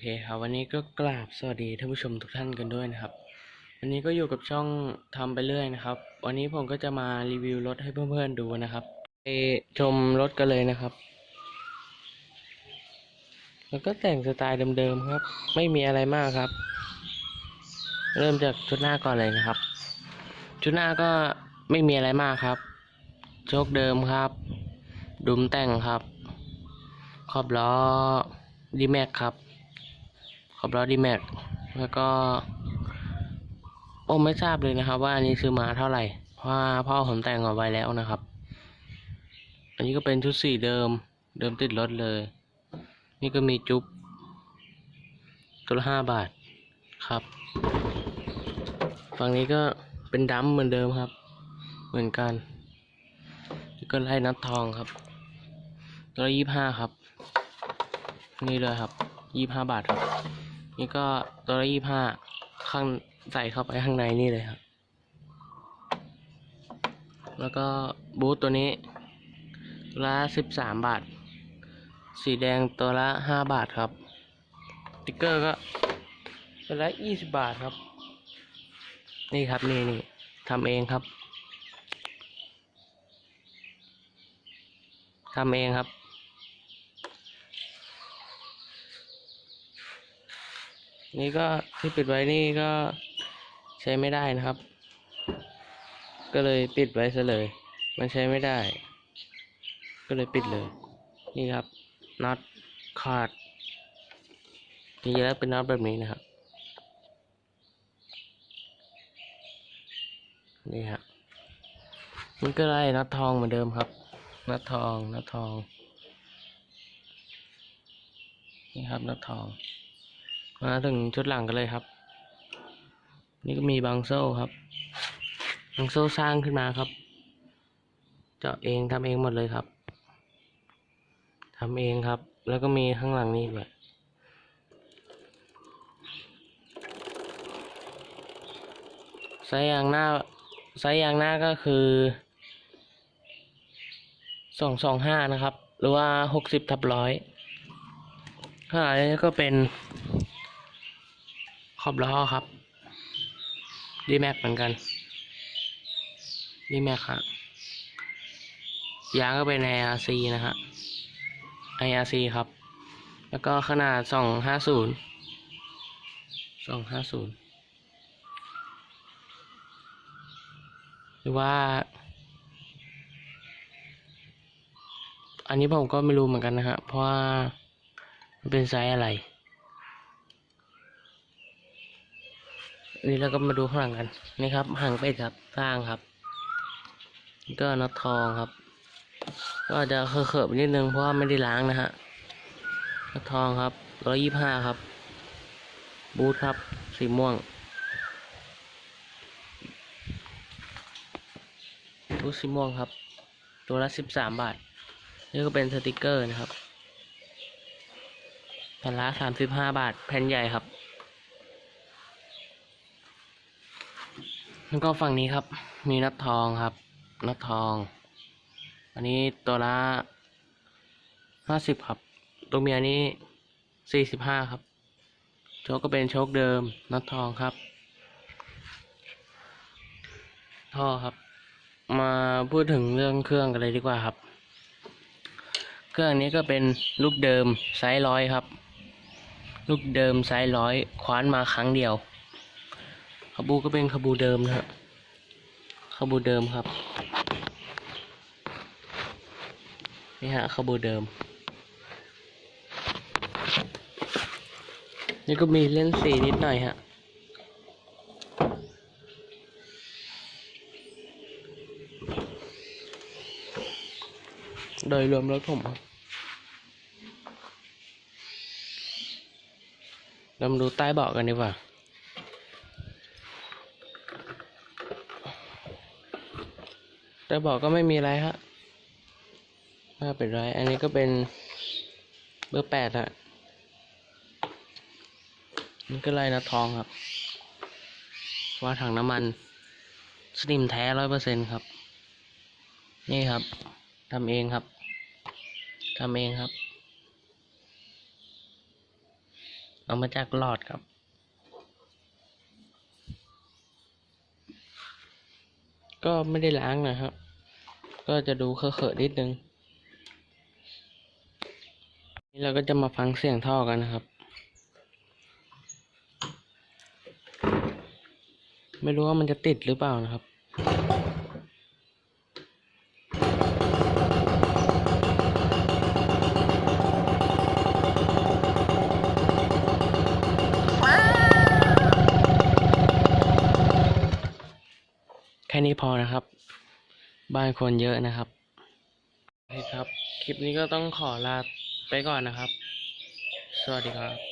อเคครับวันนี้ก็กราบสวัสดีท่านผู้ชมทุกท่านกันด้วยนะครับ วันนี้ก็อยู่กับช่องทำไปเรื่อยนะครับ วันนี้ผมก็จะมารีวิวรถให้เพื่อนๆดูนะครับไปชมรถกันเลยนะครับ แล้วก็แต่งสไตล์เดิมๆครับ ไม่มีอะไรมากครับ เริ่มจากชุดหน้าก่อนเลยนะครับ ชุดหน้าก็ไม่มีอะไรมากครับ โชคเดิมครับ ดุมแต่งครับ ขอบล้อดีแม็กครับ ขอบล้อดีแม็กแล้วก็โอไม่ทราบเลยนะครับ ว่าอันนี้ซื้อมาเท่าไหร่เพราะพ่อผมแต่งเอาไว้แล้วนะครับ อันนี้ก็เป็นชุดสีเดิม เดิมติดรถเลย นี่ก็มีจุ๊บตัวละห้าบาทครับ ฝั่งนี้ก็เป็นดัมเหมือนเดิมครับ เหมือนกันก็ไล่นัดทองครับ ตัวละยี่ห้าครับ นี่เลยครับยี่ห้าบาทครับ นี่ก็ตัวละยี่ห้าข้างใส่เข้าไปข้างในนี่เลยครับ แล้วก็บูทตัวนี้ตัวละสิบสามบาท สีแดงตัวละห้าบาทครับติ๊กเกอร์ก็ตัวละยี่สิบบาทครับ นี่ครับนี่นี่ทำเองครับทำเองครับ นี่ก็ที่ปิดไว้นี่ก็ใช้ไม่ได้นะครับ ก็เลยปิดไว้ซะเลย มันใช้ไม่ได้ ก็เลยปิดเลย นี่ครับน็อตขาดนี่แล้วเป็นน็อตแบบนี้นะครับ นี่ฮะมันก็ไล่น็อตทองเหมือนเดิมครับน็อตทองน็อตทอง นี่ครับน็อตทอง มาถึงชุดหลังกันเลยครับ นี่ก็มีบางโซ่ครับบางโซ่สร้างขึ้นมาครับ เจาะเองทำเองหมดเลยครับทำเองครับ แล้วก็มีข้างหลังนี่ด้วยไซยางหน้าไซยางหน้าก็คือสองสองห้านะครับ หรือว่าหกสิบทับร้อยข้างหลังนี่ก็เป็น ขอบล้อครับ ดีแม็กเหมือนกัน ดีแม็กครับยางก็เป็น IRC นะฮะ IRC ครับ แล้วก็ขนาดสองห้าศูนย์สองห้าศูนย์หรือว่า อันนี้ผมก็ไม่รู้เหมือนกันนะฮะ เพราะว่ามันเป็นไซส์อะไร นี่เราก็มาดูข้างหลังกันนี่ครับหางเป็ดครับสร้างครับ ก็น็อตทองครับ ก็อาจจะเคอะๆไปนิดนึงเพราะว่าไม่ได้ล้างนะฮะน็อตทองครับร้อยยี่ห้าครับ บูทครับ สีม่วงบูทสีม่วงครับ ตัวละสิบสามบาท นี่ก็เป็นสติกเกอร์นะครับแผ่นละสามสิบห้าบาท แผ่นใหญ่ครับ แล้วก็ฝั่งนี้ครับ มีนัดทองครับ นัดทอง อันนี้ตัวละห้าสิบครับ ตัวเมียนี้สี่สิบห้าครับ โชคก็เป็นโชคเดิม นัดทองครับ ท่อครับ มาพูดถึงเรื่องเครื่องกันเลยดีกว่าครับ เครื่องนี้ก็เป็นลูกเดิมไซส์ร้อยครับ ลูกเดิมไซส์ร้อยคว้านมาครั้งเดียว ขบูก็เป็นขบูเดิมนะฮะขบูเดิมครับนี่ฮะขบูเดิม นี่ก็มีเล่นสีนิดหน่อยฮะโดยรวมรถผมครับเรามาดูใต้เบาะกันดีกว่า แต่บอกก็ไม่มีอะไรฮะไม่เป็นไร อันนี้ก็เป็นเบอร์แปดฮะนี่ก็ไล่นัดทองครับ ว่าถังน้ำมัน สนิมแท้ร้อยเปอร์เซ็นครับ นี่ครับทำเองครับทำเองครับ เอามาจากหลอดครับ ก็ไม่ได้ล้างนะครับ ก็จะดูเคอะๆนิดนึง นี่เราก็จะมาฟังเสียงท่อกันนะครับ ไม่รู้ว่ามันจะติดหรือเปล่านะครับ แค่นี้พอนะครับ บ้านคนเยอะนะครับโอเคครับ คลิปนี้ก็ต้องขอลาไปก่อนนะครับ สวัสดีครับ